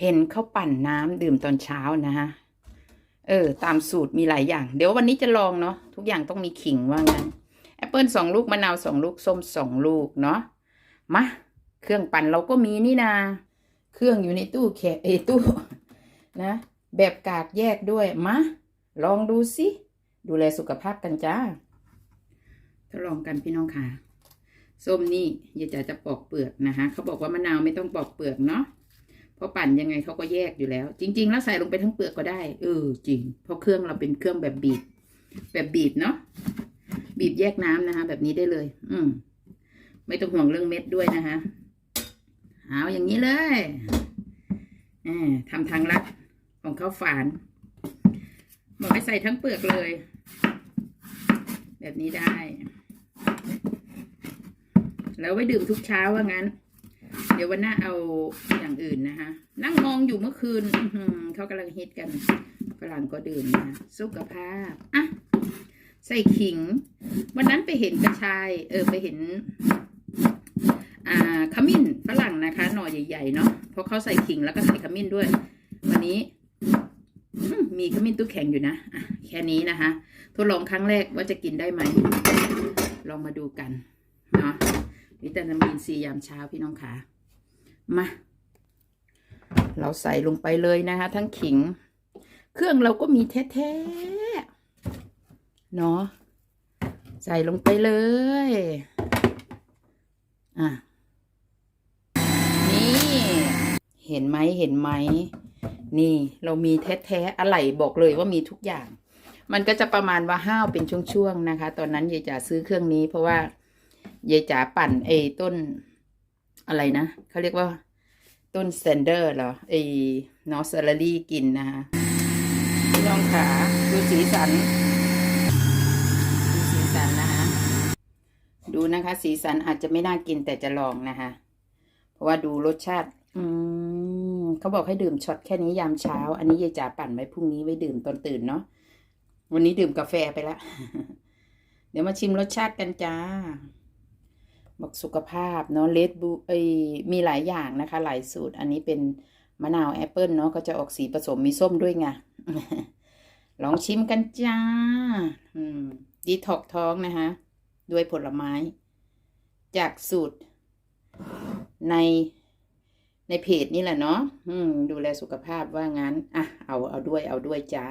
เห็นเขาปั่นน้ำดื่มตอนเช้านะฮะ เออ ตามสูตรมีหลายอย่าง เดี๋ยววันนี้จะลองเนาะทุกอย่างต้องมีขิงว่างั้นแอปเปิลสองลูกมะนาวสองลูกส้มสองลูกเนาะมาเครื่องปั่นเราก็มีนี่นาเครื่องอยู่ในตู้แขเอตู้นะ แบบกากแยกด้วยมาลองดูสิดูแลสุขภาพกันจ้าทดลองกันพี่น้องค่ะ ส้มนี่ยายจ๋าจะปอกเปลือกนะคะเขาบอกว่ามะนาวไม่ต้องปอกเปลือกเนาะ เพราะปั่นยังไงเขาก็แยกอยู่แล้ว จริง ๆ แล้วใส่ลงไปทั้งเปลือกก็ได้ เออ จริง เพราะเครื่องเราเป็นเครื่องแบบบีบ แบบบีบเนาะบีบแยกน้ำนะคะ แบบนี้ได้เลย อืมไม่ต้องห่วงเรื่องเม็ดด้วยนะคะเอาอย่างนี้เลยอ่าทำทางลัดของข้าวฝานบอกให้ใส่ทั้งเปลือกเลย แบบนี้ได้ แล้วไว้ดื่มทุกเช้าว่างั้น เดี๋ยววันหน้าเอาอย่างอื่นนะคะ นั่งมองอยู่เมื่อคืนเขากำลังฮิตกันฝรั่งก็ดื่มนะสุขภาพอะใส่ขิง วันนั้นไปเห็นกระชาย เออไปเห็น อ่าขมิ้นฝรั่งนะคะ หน่อใหญ่ๆเนาะเพราะเขาใส่ขิงแล้วก็ใส่ขมิ้นด้วย วันนี้มีขมิ้นตู้แข็งอยู่นะะแค่นี้นะคะ ทดลองครั้งแรกว่าจะกินได้ไหม ลองมาดูกัน เนาะ วิตามินซียามเช้าพี่น้องขามา เราใส่ลงไปเลยนะคะ ทั้งขิง เครื่องเราก็มีแท้ๆเนาะใส่ลงไปเลย อะ นี่ เห็นไหมเห็นไหม นี่เรามีแท้ๆอะไหล่บอกเลยว่ามีทุกอย่าง มันก็จะประมาณว่าห้าวเป็นช่วงๆนะคะ ตอนนั้นยายจ๋าซื้อเครื่องนี้เพราะว่า ยายจ๋าปั่นไอ้ต้นอะไรนะเขาเรียกว่าต้นเซนเดอร์เหรอไอ้นอสเซอรี่กินนะคะพี่น้องขาดูสีสัน ดูสีสันนะคะ ดูนะคะ สีสันอาจจะไม่น่ากินแต่จะลองนะคะ เพราะว่าดูรสชาติ อืมเขาบอกให้ดื่มช็อตแค่นี้ยามเช้า อันนี้ยายจ๋าปั่นไว้พรุ่งนี้ไว้ดื่มตอนตื่นเนาะวันนี้ดื่มกาแฟไปล้วเดี๋ยวมาชิมรสชาติกันจ้า บอกสุขภาพเนาะเลดบูเอมีหลายอย่างนะคะ หลายสูตร อันนี้เป็นมะนาวแอปเปิลเนาะก็จะออกสีผสมมีส้มด้วยไงลองชิมกันจ้าอืมดีท็อกท้องนะคะ ด้วยผลไม้ จากสูตรในในเพจนี่แหละเนาะดูแลสุขภาพว่างั้น อะ เอาเอาด้วยเอาด้วยจ้า